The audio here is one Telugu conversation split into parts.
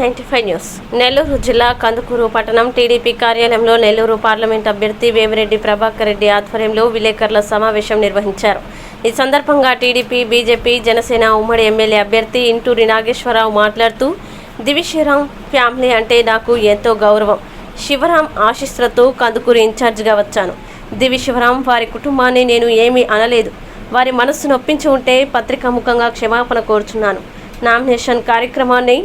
Ninety five news. నెల్లూరు జిల్లా కందుకూరు పట్టణం టీడీపీ కార్యాలయంలో నెల్లూరు పార్లమెంట్ అభ్యర్థి వేమిరెడ్డి ప్రభాకర్ రెడ్డి ఆధ్వర్యంలో విలేకరుల సమావేశం నిర్వహించారు. ఈ సందర్భంగా టీడీపీ బీజేపీ జనసేన ఉమ్మడి ఎమ్మెల్యే అభ్యర్థి ఇంటూరి నాగేశ్వరరావు మాట్లాడుతూ దివిశివరాం ఫ్యామిలీ అంటే నాకు ఎంతో గౌరవం. శివరాం ఆశీస్సులతో కందుకూరు ఇన్ఛార్జిగా వచ్చాను. దివి శివరాం వారి కుటుంబాన్ని నేను ఏమీ అనలేదు. వారి మనస్సు నొప్పించి ఉంటే పత్రికాముఖంగా క్షమాపణ కోరుచున్నాను. నామినేషన్ కార్యక్రమాన్ని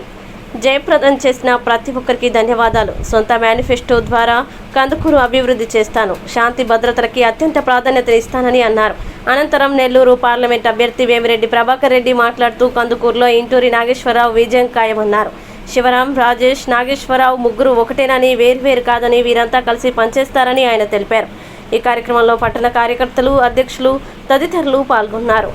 జయప్రదం చేసిన ప్రతి ఒక్కరికి ధన్యవాదాలు. సొంత మేనిఫెస్టో ద్వారా కందుకూరు అభివృద్ధి చేస్తాను. శాంతి భద్రతలకి అత్యంత ప్రాధాన్యత ఇస్తానని అన్నారు. అనంతరం నెల్లూరు పార్లమెంట్ అభ్యర్థి వేమిరెడ్డి ప్రభాకర్ రెడ్డి మాట్లాడుతూ కందుకూరులో ఇంటూరి నాగేశ్వరరావు విజయం ఖాయమన్నారు. శివరాం రాజేష్ నాగేశ్వరరావు ముగ్గురు ఒకటేనని వేర్వేరు కాదని వీరంతా కలిసి పనిచేస్తారని ఆయన తెలిపారు. ఈ కార్యక్రమంలో పట్టణ కార్యకర్తలు అధ్యక్షులు తదితరులు పాల్గొన్నారు.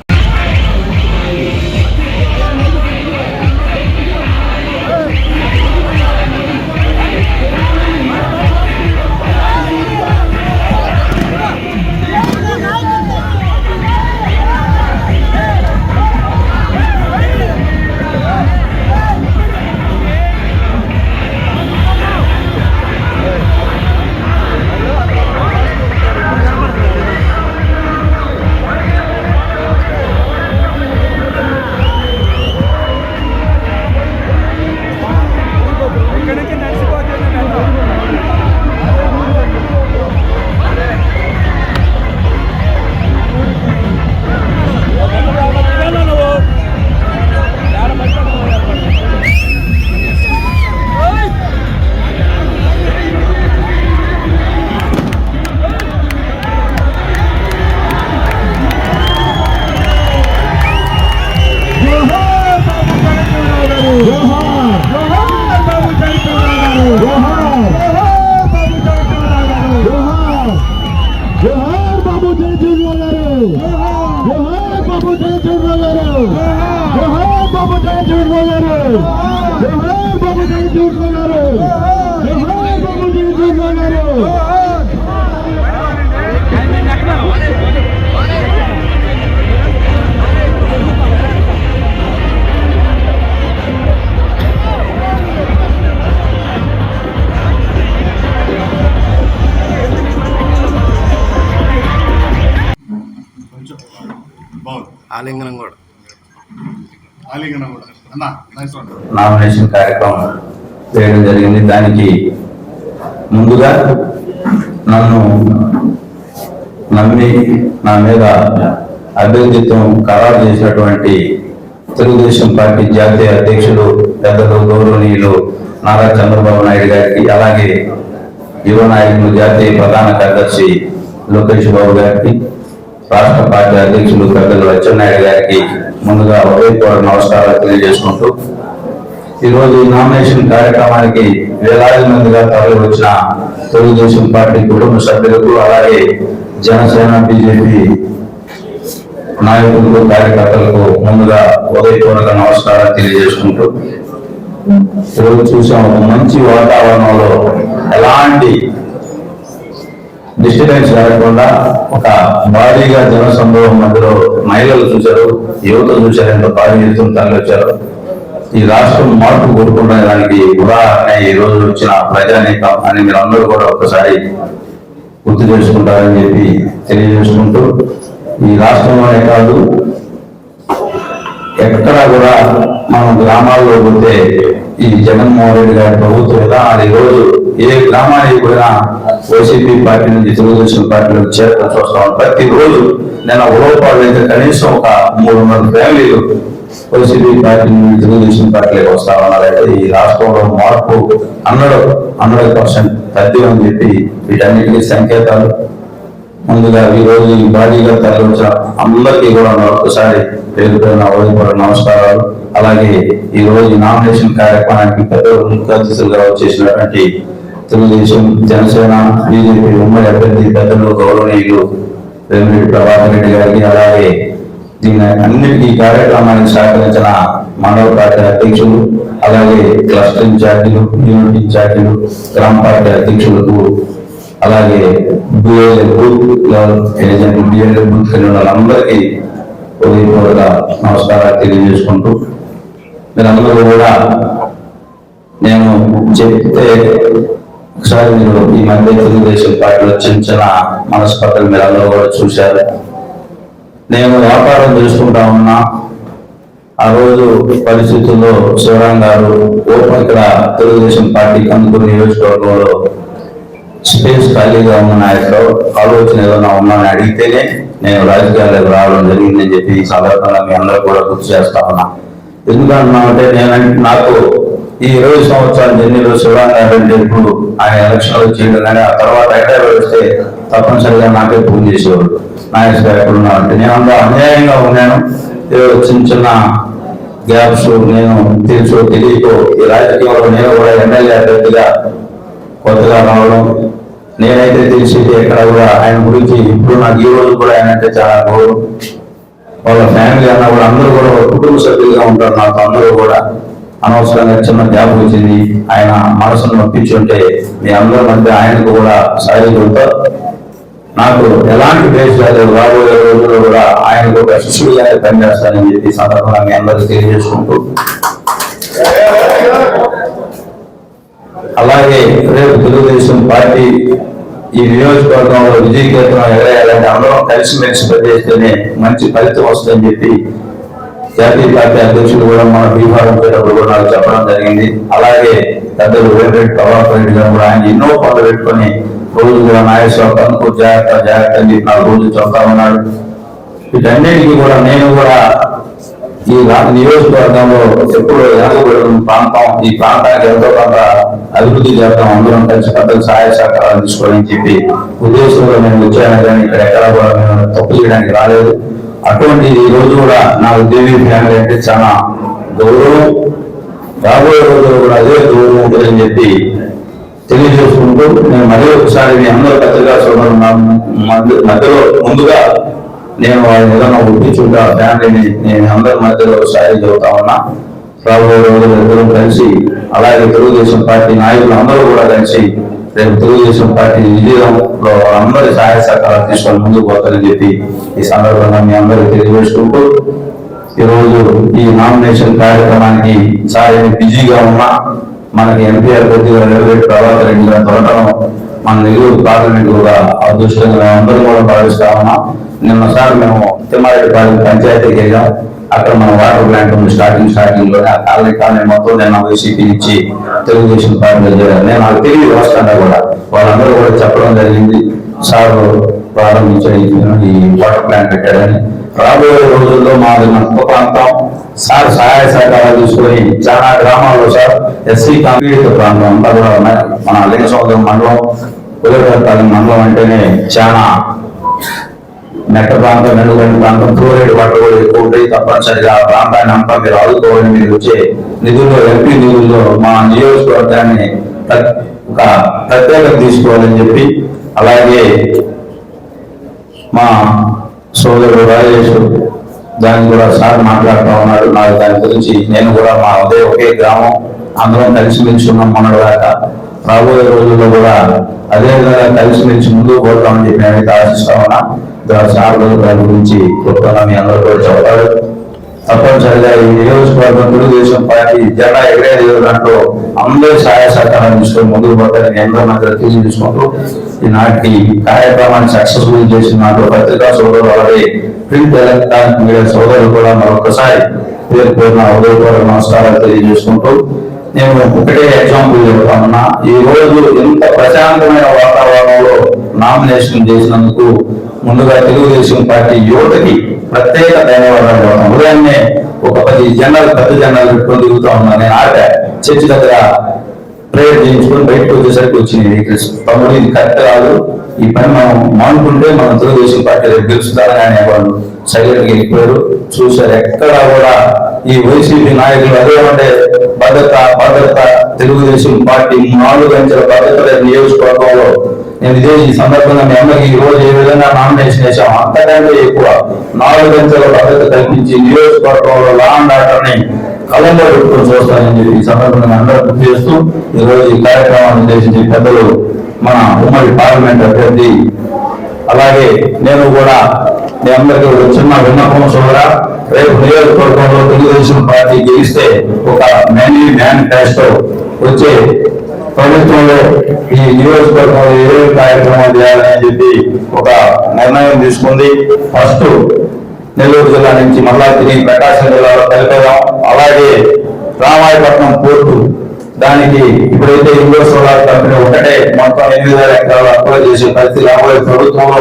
ఆలింగనం కూడా. ఆలింగనం కూడా అన్న నైస్ వన్ నామినేషన్ కార్యక్రమం చేయడం జరిగింది. దానికి ముందుగా నన్ను నమ్మి నా మీద అభ్యర్థిత్వం ఖరారు చేసినటువంటి తెలుగుదేశం పార్టీ జాతీయ అధ్యక్షులు పెద్దలు గౌరవనీయులు నారా చంద్రబాబు నాయుడు గారికి అలాగే యువ నాయకులు జాతీయ ప్రధాన కార్యదర్శి లోకేష్ బాబు గారికి రాష్ట్ర పార్టీ అధ్యక్షులు పెద్దలు అచ్చెన్నాయుడు గారికి ముందుగా ఉదయపూర్వ నమస్కారాలు తెలియజేసుకుంటూ ఈరోజు ఈ నామినేషన్ కార్యక్రమానికి వేలాది మందిగా తరలి వచ్చిన తెలుగుదేశం పార్టీ కుటుంబ సభ్యులకు అలాగే జనసేన బీజేపీ నాయకులకు కార్యకర్తలకు ముందుగా ఉదయపూర్వక నమస్కారాలు తెలియజేసుకుంటూ ఈరోజు చూసాం ఒక మంచి వాతావరణంలో ఎలాంటి డిస్టర్బెన్స్ లేకుండా ఒక భారీగా జన సంభవం మధ్యలో మహిళలు చూశారు యువత చూశారు ఎంతో భారీ ఎత్తున తరలి వచ్చారు. ఈ రాష్ట్రం మార్పు కోరుకుంటున్న దానికి ఉదాహరణ ఈ రోజు వచ్చిన ప్రజానీకం అని మీరు అందరూ కూడా ఒకసారి గుర్తు చేసుకుంటారని చెప్పి తెలియజేసుకుంటూ ఈ రాష్ట్రంలోనే కాదు ఎక్కడా కూడా మనం గ్రామాల్లో పోతే ఈ జగన్మోహన్ రెడ్డి గారి ప్రభుత్వం విధానాలు ఈరోజు ఏ గ్రామానికి కూడా వైసీపీ పార్టీ నుంచి తెలుగుదేశం పార్టీలోకి చేరడం చూస్తాం. ప్రతిరోజు నేను ఉలవపాడు అయితే కనీసం ఒక మూడు వందల ఫ్యామిలీలు వైసీపీ పార్టీ నుండి తెలుగుదేశం పార్టీలోకి వస్తా ఉన్నారంటే ఈ రాష్ట్రంలో మార్పు హండ్రెడ్ హండ్రెడ్ పర్సెంట్ తద్ది అని చెప్పి వీటన్నిటికీ సంకేతాలు. ముందుగా ఈ రోజు ఈ భారీగా తరలించిన అందరికీ కూడా మరొకసారి పేరు పేరున ఉదయపడ నమస్కారాలు. అలాగే ఈ రోజు నామినేషన్ కార్యక్రమానికి పెద్ద ముఖ్య అతిథులుగా వచ్చేసినటువంటి తెలుగుదేశం జనసేన బీజేపీ ఉమ్మడి అభ్యర్థి పెద్దలు గౌరవనీయులు వేమిరెడ్డి ప్రభాకర్ రెడ్డి గారికి అలాగే దీని అన్నిటికీ కార్యక్రమానికి సహకరించిన మండల పార్టీ అధ్యక్షులు అలాగే క్లస్టర్ ఇన్ఛార్జీలు యూనిట్ ఇన్ఛార్జీలు గ్రామ పార్టీ అధ్యక్షులకు అలాగే B L A booth agent B L A booth కలిగిన వాళ్ళందరికీ ఉదయపూర్వక నమస్కారాలు తెలియజేసుకుంటూ మీరందరూ కూడా నేను చెప్తే ఒకసారి మీరు ఈ మధ్య తెలుగుదేశం పార్టీలో చిన్న చిన్న మనస్పర్ధలు మీరు అందరూ కూడా చూశారు. నేను వ్యాపారం చేసుకుంటా ఉన్నా. ఆ రోజు పరిస్థితుల్లో శివరాం గారు ఓపెన్ ఇక్కడ తెలుగుదేశం పార్టీ కందుకూరు నియోజకవర్గంలో స్పేస్ ఖాళీగా ఉన్న నాయకుడు ఆలోచన ఏదైనా ఉందని అడిగితేనే నేను రాజకీయాలకు రావడం జరిగిందని చెప్పి ఈ సందర్భంగా మీ అందరూ కూడా గుర్తు చేస్తా ఉన్నా. ఎందుకంటున్నామంటే నేను నాకు ఈ ఇరవై సంవత్సరాల జర్నీలో శివరాం గారు ఇప్పుడు ఆయన ఎలక్షన్లో చేయడం కానీ ఆ తర్వాత హైదరాబాద్ వస్తే తప్పనిసరిగా నాకే ఫోన్ చేసేవాడు. నాయక్ గారు ఎక్కడ అంటే నేను అంత అన్యాయంగా ఉన్నాను. ఏదో చిన్న చిన్న గ్యాప్స్ నేను తెలుసో తెలియకో ఈ రాజకీయంలో నేను కూడా ఎమ్మెల్యే అభ్యర్థిగా కొత్తగా రావడం నేనైతే తెలిసి ఎక్కడ కూడా ఆయన గురించి ఇప్పుడు నాకు ఈ రోజు కూడా ఆయన అంటే చాలా గౌరవం. వాళ్ళ ఫ్యామిలీ అన్న కూడా అందరూ కూడా కుటుంబ సభ్యులుగా ఉంటారు నాకు అందరూ కూడా. అనవసరంగా చిన్న గ్యాప్ వచ్చింది ఆయన మనసును నొప్పించుంటే మీ అందరి మధ్య ఆయనకు కూడా సాయుధంతో నాకు ఎలాంటి ప్లేస్ లేదు. రాబోయే రోజుల్లో కూడా ఆయనకు ఒక శిష్యుడిగానే పనిచేస్తానని చెప్పి సందర్భంగా మీ అందరికీ తెలియజేసుకుంటూ. అలాగే రేపు తెలుగుదేశం పార్టీ ఈ నియోజకవర్గంలో విజయకేతనం ఎగరేయాలంటే అందరం కలిసిమెలిసి పనిచేస్తేనే మంచి ఫలితం వస్తుందని చెప్పి జాతీయ పార్టీ అధ్యక్షులు కూడా మన బీహారం పోయినప్పుడు కూడా నాకు చెప్పడం జరిగింది. అలాగే పెద్దలు వేరెడ్డి ప్రభాకర్ రెడ్డి గారు కూడా ఆయన ఎన్నో పనులు పెట్టుకొని రోజు కూడా నాగేశ్వర జాగ్రత్త జాగ్రత్త అని చెప్పి నాలుగు రోజులు చెప్తా ఉన్నాడు. వీటన్నిటికీ కూడా నేను కూడా ఈ నియోజకవర్గంలో ఎప్పుడు వెనకబడిన ప్రాంతం ఈ ప్రాంతానికి ఎంతో కొంత అభివృద్ధి చేద్దాం అందరం కలిసి పెద్దలు సహాయ సహకారాలు తీసుకోవాలని చెప్పి ఉద్దేశంలో నేను వచ్చాను కానీ ఇక్కడ ఎక్కడ కూడా నేను తప్పు చేయడానికి రాలేదు. అటువంటి ఈ రోజు కూడా నా దేవి ఫ్యామిలీ అంటే చాలా గౌరవం. రాబోయే రోజుల్లో కూడా అదే గౌరవం ఉంటుందని చెప్పి తెలియజేసుకుంటూ నేను మరీ ఒకసారి మీ అందరూ పత్రికా సోదరులు మధ్యలో ముందుగా నేను వాళ్ళని ఏదైనా ఒప్పించుకుంటా ఫ్యామిలీని నేను అందరి మధ్యలో ఒకసారి చదువుతా ఉన్నా. రాబోయే రోజులు ఇద్దరం కలిసి అలాగే తెలుగుదేశం పార్టీ నాయకులు అందరూ కూడా కలిసి రేపు తెలుగుదేశం పార్టీ విజయంలో అందరి సహాయ సహకారాలు తీసుకొని ముందుకు పోతారని చెప్పి ఈ సందర్భంగా మీ అందరికీ తెలియజేసుకుంటూ ఈరోజు ఈ నామినేషన్ కార్యక్రమానికి చాలా బిజీగా ఉన్నా మనకి ఎన్టీఆర్ కొద్దిగా నిలబెట్టి తర్వాత రెండు తొలటం మన నెల్లూరు పార్లమెంట్ కూడా అదృష్టంగా అందరూ కూడా భావిస్తా ఉన్నాం. నిన్నసారి మేము తిమ్మారెడ్డిపాలెం పంచాయతీకి వెళ్ళాం. అక్కడ మన వాటర్ ప్లాంట్ ఉంది స్టార్టింగ్ స్టార్టింగ్లోనే ఆ కాలనీ కాలనీ మొత్తం నేను వైసీపీ ఇచ్చి తెలుగుదేశం పార్టీలో చేరాను నేను నాకు తిరిగి వస్తాను కూడా. వాళ్ళందరూ కూడా చెప్పడం జరిగింది. సార్ ప్రారంభించాడు ఈ- వాటర్ ప్లాంట్ పెట్టాడని రాబోయే రోజుల్లో మాది మన ప్రాంతం. సార్ సహాయ సహకారాలు తీసుకొని చాలా గ్రామాల్లో సార్ ఎస్సీ కాంక్రీట్ ప్రాంతం అంతా కూడా ఉన్నాయి. మన లింగ సముద్రం మండలం ఉదయపాలెం మండలం అంటేనే చాలా మెట్ట ప్రాంతం వెనుగండి ప్రాంతం ఫ్లోరైడ్ వాటర్ కూడా ఎక్కువ ఉంటాయి తప్పనిసరిగా ఆ ప్రాంతాన్ని అంతా మీరు ఆదుకోవాలని మీరు వచ్చే నిధుల్లో ఎంపీ నిధుల్లో మా నియోజకవర్గాన్ని ఒక ప్రత్యేకత తీసుకోవాలని చెప్పి అలాగే మా సోదరుడు రాజేష్ దాన్ని కూడా సార్ మాట్లాడుతూ ఉన్నాడు నాకు దాని గురించి నేను కూడా మా అదే ఒకే గ్రామం అందరం కలిసిమెలిసి ఉన్నాం మొన్నటి దాకా రాబోయే రోజుల్లో కూడా అదే విధంగా కలిసిమెలిసి ముందుకు పోతామని చెప్పి నేనైతే ఆశిస్తా ఉన్నా. దాని దాని గురించి కొత్తగా మీ అందరూ కూడా చెప్తాడు తప్పనిసరిగా ఈ నియోజకవర్గం తెలుగుదేశం పార్టీ జెండా ఎగరేది దాంట్లో అందరి సహాయ సహకారం తీసుకొని ముందుకు పోతారని ఎంతో మంది తీసుకుంటూ ఈనాటి కార్యక్రమాన్ని సక్సెస్ఫుల్ చేసిన నాతో పత్రికా సోదరులు అలాగే ప్రింట్ ఎలక్ట్రానిక్ మీడియా సోదరులు కూడా మరొకసారి పేరు పేరున హృదయపూర్వక నమస్కారాలు తెలియజేసుకుంటూ నేను ఒకటే ఎగ్జాంపుల్ చెప్తానన్నా ఈ రోజు ఎంత ప్రశాంతమైన వాతావరణంలో నామినేషన్ చేసినందుకు ముందుగా తెలుగుదేశం పార్టీ యువతకి ప్రత్యేక ధన్యవాదాలు చెప్తాను ఉదయాన్నే ఒక పది జనాలు పెద్ద జనాలు పెట్టుకొని తిరుగుతా ఉన్నాను నేను ఆట చర్చి దగ్గర ప్రేయర్ చేయించుకొని బయటకు వచ్చేసరికి వచ్చింది వెహికల్స్ తమ్ముడు ఇది కరెక్ట్ కాదు. ఈ పని మనం మానుకుంటే మనం తెలుగుదేశం పార్టీ రేపు గెలుస్తారని అనేవాళ్ళు వాళ్ళు సైలెంట్గా వెళ్ళిపోయారు. చూశారు ఎక్కడ కూడా ఈ వైసీపీ నాయకులు అదేమంటే భద్రత భద్రత తెలుగుదేశం పార్టీ నాలుగు అంచెల భద్రత లేని నియోజకవర్గంలో నేను ఇదే ఈ సందర్భంగా మీ అందరికి ఈ రోజు ఏ విధంగా నామినేషన్ వేసాం అంతకంటే ఎక్కువ నాలుగు అంచెల భద్రత కల్పించి నియోజకవర్గంలో లా అండ్ ఆర్డర్ని కలంలో పెట్టుకొని చూస్తానని చెప్పి ఈ సందర్భంగా అందరూ గుర్తు చేస్తూ ఈ రోజు ఈ కార్యక్రమాన్ని ఉద్దేశించి పెద్దలు మన ఉమ్మడి పార్లమెంట్ అభ్యర్థి అలాగే నేను కూడా మీ అందరికీ ఒక చిన్న విన్నపం సోదరా రేపు నియోజకవర్గంలో తెలుగుదేశం పార్టీ గెలిస్తే ఒక మెనీ మేనిఫెస్టో వచ్చే ప్రభుత్వంలో ఈ నియోజకవర్గంలో ఏ కార్యక్రమాలు చేయాలని చెప్పి ఒక నిర్ణయం తీసుకుంది. ఫస్ట్ నెల్లూరు జిల్లా నుంచి మళ్ళా తిరిగి ప్రకాశం జిల్లాలో కలిపేదాం అలాగే రామాయపట్నం పోర్టు దానికి ఇప్పుడైతే ఇండోర్ సోలార్ కంపెనీ ఒకటే మొత్తం ఎనిమిది వేల ఎకరాలు అప్లై చేసే పరిస్థితి రాబోయే ప్రభుత్వంలో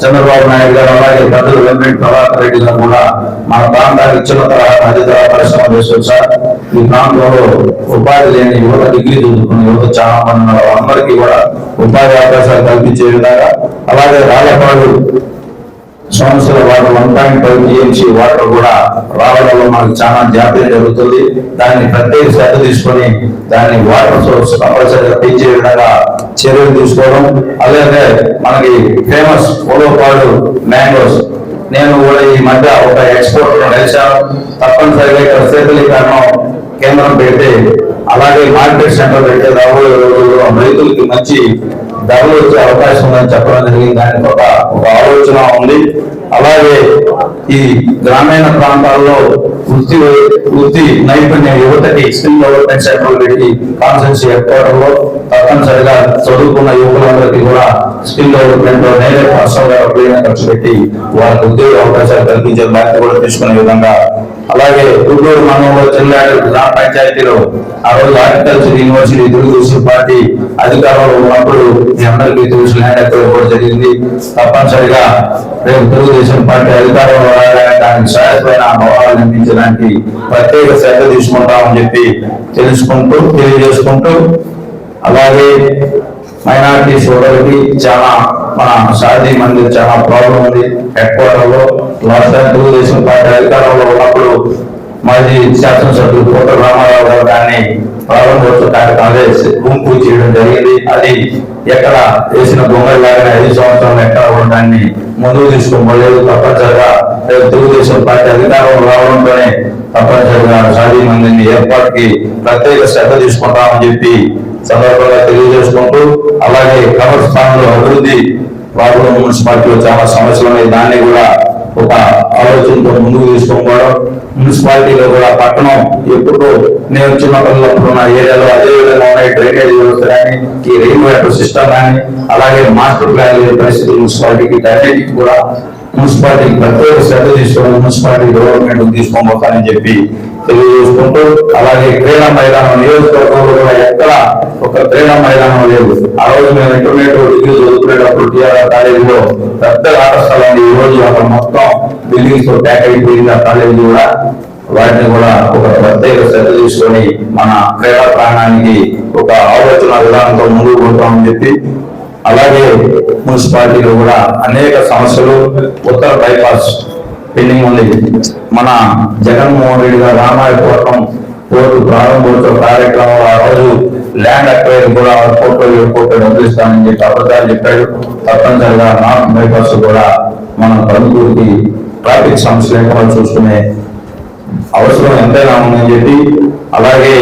చంద్రబాబు నాయుడు గారు అలాగే పెద్దలు వెంకట ప్రభాకర్ రెడ్డి గారు కూడా మన ప్రాంతానికి చిన్న తరహా మధ్య తరహా పరిశ్రమ తీసుకొచ్చారు ఈ ప్రాంతంలో ఉపాధి లేని యువత డిగ్రీ చదువుకున్న యువత చాలా మంది అందరికీ కూడా ఉపాధి అవకాశాలు కల్పించే విధంగా అలాగే రాజపాడు సంవత్సరాల water one point five T M C water కూడా రావడంలో మనకు చాలా జాప్యం జరుగుతుంది. దాన్ని ప్రత్యేక శ్రద్ధ తీసుకొని దాన్ని వాటర్ సోర్స్ కంపల్సరీగా పెంచే విధంగా చర్యలు తీసుకోవడం. అలాగే మనకి ఫేమస్ ఉలవపాడు మ్యాంగోస్ నేను కూడా ఈ మధ్య ఒక ఎక్స్పోర్ట్ నడిచాను తప్పనిసరిగా ఇక్కడ శీతలీకరణం కేంద్రం పెడితే అలాగే మార్కెట్ సెంటర్ పెట్టే రాబోయే రోజుల్లో రైతులకి మంచి ధరలు వచ్చే అవకాశం ఉందని చెప్పడం జరిగింది. దానికి ఒక ఒక ఆలోచన ఉంది. అలాగే ఈ గ్రామీణ ప్రాంతాల్లో వృత్తి వృత్తి నైపుణ్య యువతకి స్కిల్ డెవలప్మెంట్ సెంటర్ పెట్టి కాన్సెన్స్ ఏర్పడంలో తప్పనిసరిగా చదువుకున్న యువకులందరికీ కూడా స్కిల్ డెవలప్మెంట్లో నేనే పర్సనల్ ఖర్చు పెట్టి వారికి ఉద్యోగ అవకాశాలు కల్పించే బాధ్యత కూడా తీసుకునే విధంగా అలాగే గుంటూరు మండలంలో జిల్లా గ్రామ పంచాయతీలో ఆ రోజు అగ్రికల్చర్ యూనివర్సిటీ తెలుగుదేశం పార్టీ అధికారంలో ఉన్నప్పుడు మీ అందరికీ తెలుసు ల్యాండ్ అక్వైర్ జరిగింది. తప్పనిసరిగా రేపు తెలుగుదేశం పార్టీ అధికారంలో రావడానికి దానికి సహాయపడిన భవనాలు నిర్మించడానికి ప్రత్యేక శ్రద్ధ తీసుకుంటామని చెప్పి తెలుసుకుంటూ తెలియజేసుకుంటూ అలాగే మైనారిటీ సోదరులకి చాలా మన షాదీ మందిర్ చాలా ప్రాబ్లం ఉంది. హెడ్ క్వార్టర్లో లాస్ట్ టైం తెలుగుదేశం పార్టీ అధికారంలో ఉన్నప్పుడు మాజీ శాసనసభ్యులు కోట రామారావు గారు దాన్ని ప్రారంభోత్సవ కార్యక్రమాలే భూమి పూజ చేయడం జరిగింది. అది ఎక్కడ వేసిన బొమ్మలాగానే ఐదు సంవత్సరాలు ఎక్కడ కూడా దాన్ని ముందుకు తీసుకోలేదు తప్పనిసరిగా తెలుగుదేశం పార్టీ అధికారంలో రావడంతోనే తప్పనిసరిగా షాదీ మందిర్ని ఏర్పాటుకి ప్రత్యేక శ్రద్ధ తీసుకుంటామని చెప్పి సందర్భంగా తెలియజేసుకుంటూ అలాగే కబర్స్థానంలో అభివృద్ధి వారు మున్సిపాలిటీలో చాలా సమస్యలు ఉన్నాయి. దాన్ని కూడా ఒక ఆలోచనతో ముందుకు తీసుకోవడం మున్సిపాలిటీలో కూడా పట్టణం ఎప్పుడు నేను చిన్న ఉన్న ఏరియాలో అదే విధంగా ఉన్నాయి. డ్రైనేజ్ వ్యవస్థ కానీ ఈ రెయిన్ వాటర్ సిస్టమ్ కానీ అలాగే మాస్టర్ ప్లాన్ పరిస్థితి మున్సిపాలిటీకి అన్నిటికీ కూడా మున్సిపాలిటీకి ప్రత్యేక శ్రద్ధ తీసుకోవడం మున్సిపాలిటీ డెవలప్మెంట్ తీసుకోబోతానని చెప్పి తెలియజేసుకుంటూ అలాగే క్రీడా మైదానం నియోజకవర్గంలో కూడా ఎక్కడ ఒక క్రీడా మైదానం లేదు. ఆ రోజు మేము ఇంటర్మీడియట్ డిగ్రీ చదువుకునేటప్పుడు టీఆర్ కాలేజీలో పెద్ద ఆట స్థలం ఈ రోజు అక్కడ మొత్తం బిల్డింగ్స్తో ప్యాక్ అయిపోయింది. ఆ కాలేజీ కూడా వాటిని కూడా ఒక ప్రత్యేక శ్రద్ధ తీసుకొని మన క్రీడా ప్రాంగణానికి ఒక ఆలోచన విధానంతో ముందుకు పోతామని చెప్పి అలాగే మున్సిపాలిటీలో కూడా అనేక సమస్యలు ఉత్తర బైపాస్ పెండింగ్ ఉంది. మన జగన్మోహన్ రెడ్డి గారు రామాయపట్నం కోర్టు ప్రారంభోత్సవ కార్యక్రమంలో ఆ రోజు ల్యాండ్ అక్వైర్ కూడా కోర్టు కోర్టు డబ్బులు ఇస్తానని చెప్పి అబద్ధాలు చెప్పాడు. తప్పనిసరిగా నార్త్ బైపాస్ కూడా మన కందుకూరుకి ట్రాఫిక్ సమస్య లేకుండా చూసుకునే అవసరం ఎంతైనా ఉందని చెప్పి అలాగే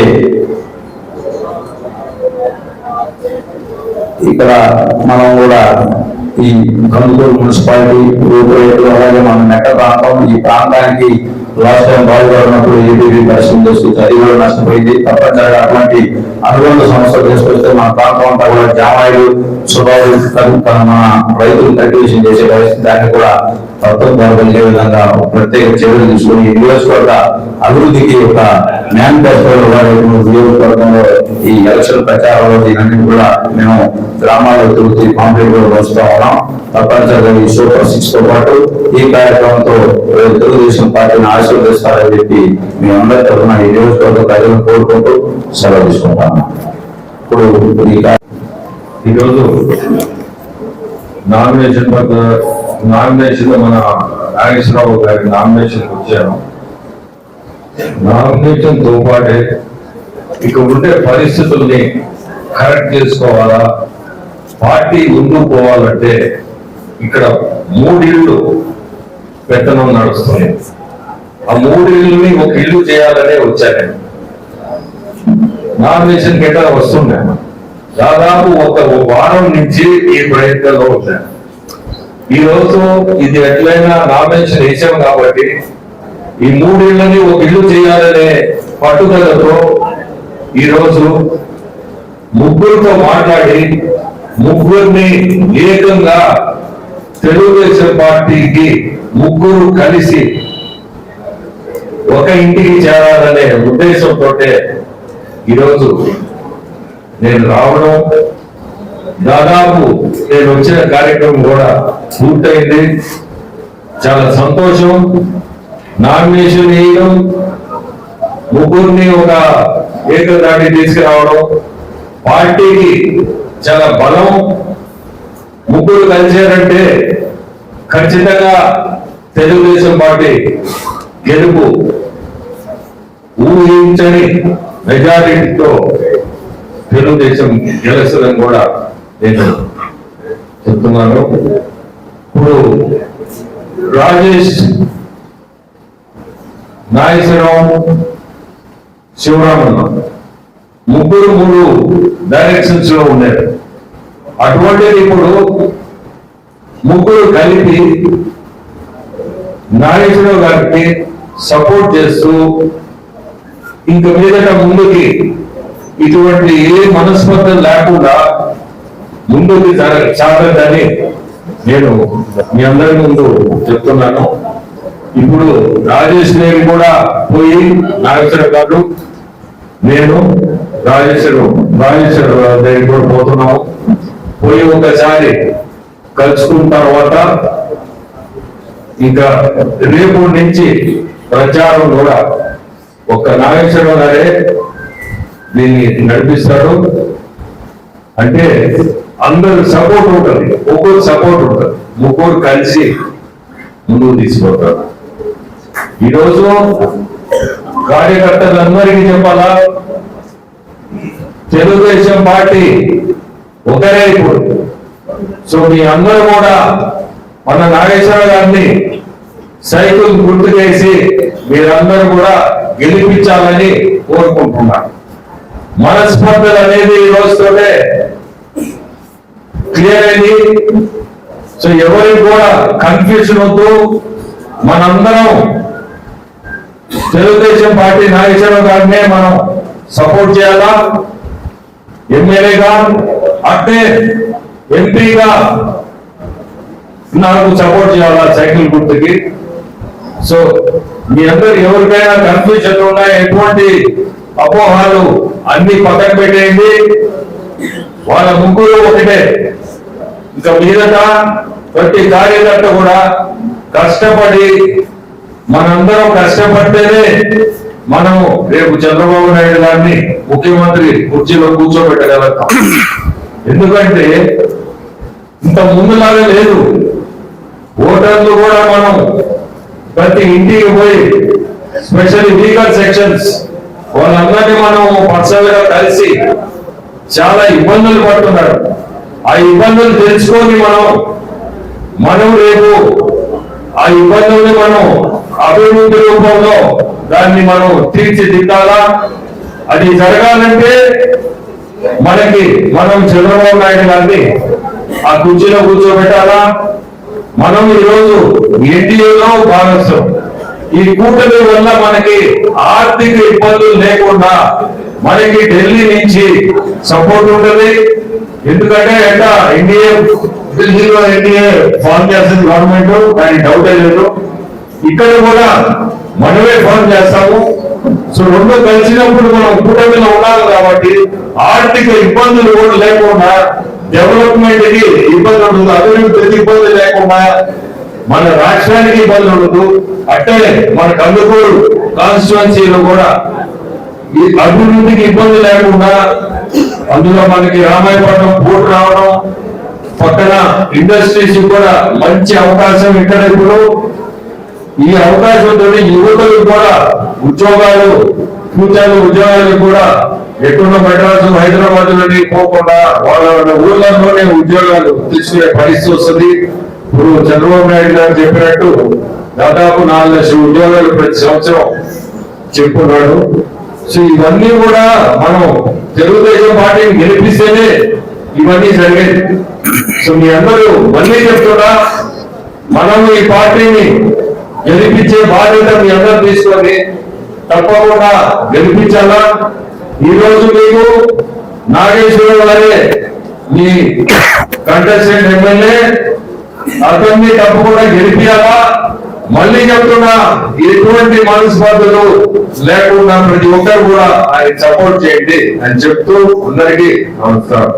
ఇక్కడ మనం కూడా ఈ కందుకూరు మున్సిపాలిటీ రూపురేఖలు అలాగే మన మెట్ట ప్రాంతం ఈ ప్రాంతానికి లాస్ట్ టైం బాగా ఉన్నప్పుడు ఏబీబీ పరిశ్రమ చేస్తుంది అది కూడా నష్టపోయింది. తప్పనిసరిగా అటువంటి అనుబంధ సంస్థలు తీసుకొస్తే మన ప్రాంతం అంతా కూడా జామాయిలు స్వభావం మన రైతులు కల్టివేషన్ చేసే పరిస్థితి దాన్ని కూడా తత్వం కలిగే విధంగా ప్రత్యేక చర్యలు తీసుకుని ఈ నియోజకవర్గ అభివృద్ధికి ఒక మేనిఫెస్టోలో నియోజకవర్గంలో ఈ ఎలక్షన్ ప్రచారంలో దీనన్ని కూడా మేము గ్రామాల్లో తిరుగుతూ కాంప్లీట్ కూడా వస్తూ ఉన్నాం. తప్పనిసరిగా ఈ సూపర్ సిక్స్తో పాటు ఈ కార్యక్రమంతో తెలుగుదేశం పార్టీని ఆశీర్వదిస్తారని చెప్పి మీ అందరి తరఫున ఈ నియోజకవర్గ ప్రజలను కోరుకుంటూ సెలవు తీసుకుంటాము ఇప్పుడు ఈరోజు నామినేషన్ పద్ధ నామినేషన్ మన నాగేశ్వరరావు గారి నామినేషన్ వచ్చాను. నామినేషన్తో పాటే ఇక ఉండే పరిస్థితుల్ని కరెక్ట్ చేసుకోవాలా? పార్టీ ముందు పోవాలంటే ఇక్కడ మూడిళ్ళు పెత్తనం నడుస్తుంది. ఆ మూడిళ్ళని ఒక ఇల్లు చేయాలనే వచ్చాను నేను. నామినేషన్ కింద వస్తుండే? దాదాపు ఒక వారం నుంచి ఈ ప్రయత్నంలో ఉన్నాను ఈ రోజు ఇది ఎట్లయినా నామినేషన్ వేసాం కాబట్టి ఈ మూడేళ్ళని ఒక ఇల్లు చేయాలనే పట్టుదలతో ఈ రోజు ముగ్గురితో మాట్లాడి ముగ్గురిని ఏకంగా తెలుగుదేశం పార్టీకి ముగ్గురు కలిసి ఒక ఇంటికి చేరాలనే ఉద్దేశంతో ఈరోజు నేను రావడం దాదాపు నేను వచ్చిన కార్యక్రమం కూడా పూర్తయింది. చాలా సంతోషం. నామినేషన్ వేయడం ముగ్గురిని ఒక ఏకదాటి తీసుకురావడం పార్టీకి చాలా బలం. ముగ్గురు కలిశారంటే ఖచ్చితంగా తెలుగుదేశం పార్టీ గెలుపు ఊహించని మెజారిటీతో తెలుగుదేశం గెలుస్తుందని కూడా నేను చెప్తున్నాను. ఇప్పుడు రాజేష్ నాగేశ్వరరావు శివరామన్న ముగ్గురు మూడు డైరెక్షన్స్లో ఉన్నారు. అటువంటిది ఇప్పుడు ముగ్గురు కలిపి నాగేశ్వరరావు గారికి సపోర్ట్ చేస్తూ ఇంక మీదట ముందుకి ఇటువంటి ఏ మనస్పర్ధం లేకుండా ముందుకి జరగ సాగదని నేను మీ అందరి ముందు చెప్తున్నాను. ఇప్పుడు రాజేష్ నేను కూడా పోయి నాగేశ్వర గారు నేను రాజేశ్వరు రాజేశ్వర దేవి కూడా పోతున్నాము. పోయి ఒకసారి కలుసుకున్న తర్వాత ఇంకా రేపు నుంచి ప్రచారం కూడా ఒక నాగేశ్వరరావు గారే దీన్ని నడిపిస్తాడు. అంటే అందరు సపోర్ట్ ఉంటుంది. ఒక్కొక్క సపోర్ట్ ఉంటుంది. ముగ్గురు కలిసి ముందుకు తీసుకుపోతారు. ఈరోజు కార్యకర్తలందరికీ చెప్పాలా? తెలుగుదేశం పార్టీ ఒకరే ఇప్పుడు. సో మీ అందరూ కూడా మన నాగేశ్వర గారిని సైకిల్ గుర్తు చేసి మీరందరూ కూడా గెలిపించాలని కోరుకుంటున్నాను మనస్పర్ధలు అనేది ఈ రోజుతోనే క్లియర్ అయింది. సో ఎవరికి కూడా కన్ఫ్యూజన్ వద్దు. మనందరం తెలుగుదేశం పార్టీ నాగేశ్వరరావు గారినే మనం సపోర్ట్ చేయాలా? ఎమ్మెల్యేగా అంటే ఎంపీగా నాకు సపోర్ట్ చేయాలా సైకిల్ గుర్తుకి? సో మీ అందరు ఎవరికైనా కన్ఫ్యూజన్ ఉన్నాయి ఎటువంటి అపోహాలు అన్ని పక్కన పెట్టేయండి. వాళ్ళ ముగ్గురు ఒకటే. ఇక మీదట ప్రతి కార్యకర్త కూడా కష్టపడి మనందరం కష్టపడితేనే మనం రేపు చంద్రబాబు నాయుడు గారిని ముఖ్యమంత్రి కుర్చీలో కూర్చోబెట్టగలుగుతాం. ఎందుకంటే ఇంత ముందులాగా లేదు. ఓటర్లు కూడా మనం ప్రతి ఇంటికి పోయి స్పెషల్లీ వీకర్ సెక్షన్స్ వాళ్ళందరినీ మనం పర్సనల్గా కలిసి చాలా ఇబ్బందులు పడుతున్నారు. ఆ ఇబ్బందులు తెలుసుకొని మనం మనం రేపు ఆ ఇబ్బందుల్ని మనం అభివృద్ధి రూపంలో దాన్ని మనం తీర్చిదిద్దాలా? అది జరగాలంటే మనకి మనం చంద్రబాబు నాయుడు గారిని ఆ కుర్చీలో కూర్చోబెట్టాలా? మనం ఈరోజు ఎన్డీఏలో భాగస్వం. ఈ కూటమి వల్ల మనకి ఆర్థిక ఇబ్బందులు లేకుండా మనకి ఢిల్లీ నుంచి సపోర్ట్ ఉంటుంది. ఎందుకంటే ఎట ఎన్డీఏ ఢిల్లీలో ఎన్డీఏ ఫామ్ చేస్తుంది గవర్నమెంట్ దానికి డౌట్ లేదు. ఇక్కడ కూడా మనమే ఫామ్ చేస్తాము. సో రెండు కలిసినప్పుడు మనం కూటమిలో ఉండాలి కాబట్టి ఆర్థిక ఇబ్బందులు కూడా లేకుండా డెవలప్మెంట్కి ఇబ్బంది ఉండదు అభివృద్ధికి ఇబ్బంది లేకుండా మన రాష్ట్రానికి ఇబ్బంది ఉండదు. అట్టే మన కందుకూరు కాన్స్టిట్యువెన్సీలో కూడా ఈ అభివృద్ధికి ఇబ్బంది లేకుండా అందులో మనకి రామాయపట్నం పోర్టు రావడం పక్కన ఇండస్ట్రీస్ కూడా మంచి అవకాశం ఇక్కడ ఇప్పుడు. ఈ అవకాశంతో యువతలు కూడా ఉద్యోగాలు ఫ్యూచర్ ఉద్యోగాలు కూడా ఎక్కడో మెడ్రాసు హైదరాబాద్లోని పోకుండా వాళ్ళ ఊళ్ళలోనే ఉద్యోగాలు తీసుకునే పరిస్థితి వస్తుంది. ఇప్పుడు చంద్రబాబు నాయుడు గారు చెప్పినట్టు దాదాపు నాలుగు లక్షల ఉద్యోగాలు ప్రతి సంవత్సరం చెప్పున్నాడు సో ఇవన్నీ కూడా మనం తెలుగుదేశం పార్టీని గెలిపిస్తేనే ఇవన్నీ జరిగేది సో మీ అందరూ మళ్ళీ చెప్తున్నా మనం ఈ పార్టీని గెలిపించే బాధ్యత మీ అందరూ తీసుకొని తప్పకుండా గెలిపించాలా? ఈరోజు మీకు నాగేశ్వరరావు గారే మీ కంటెస్టెంట్ ఎమ్మెల్యే. అతన్ని తప్పకుండా గెలిపియాలా? మళ్ళీ చెప్తున్నా ఎటువంటి మనస్పర్ధలు లేకుండా ప్రతి ఒక్కరు కూడా ఆయన సపోర్ట్ చేయండి అని చెప్తూ అందరికీ నమస్కారం.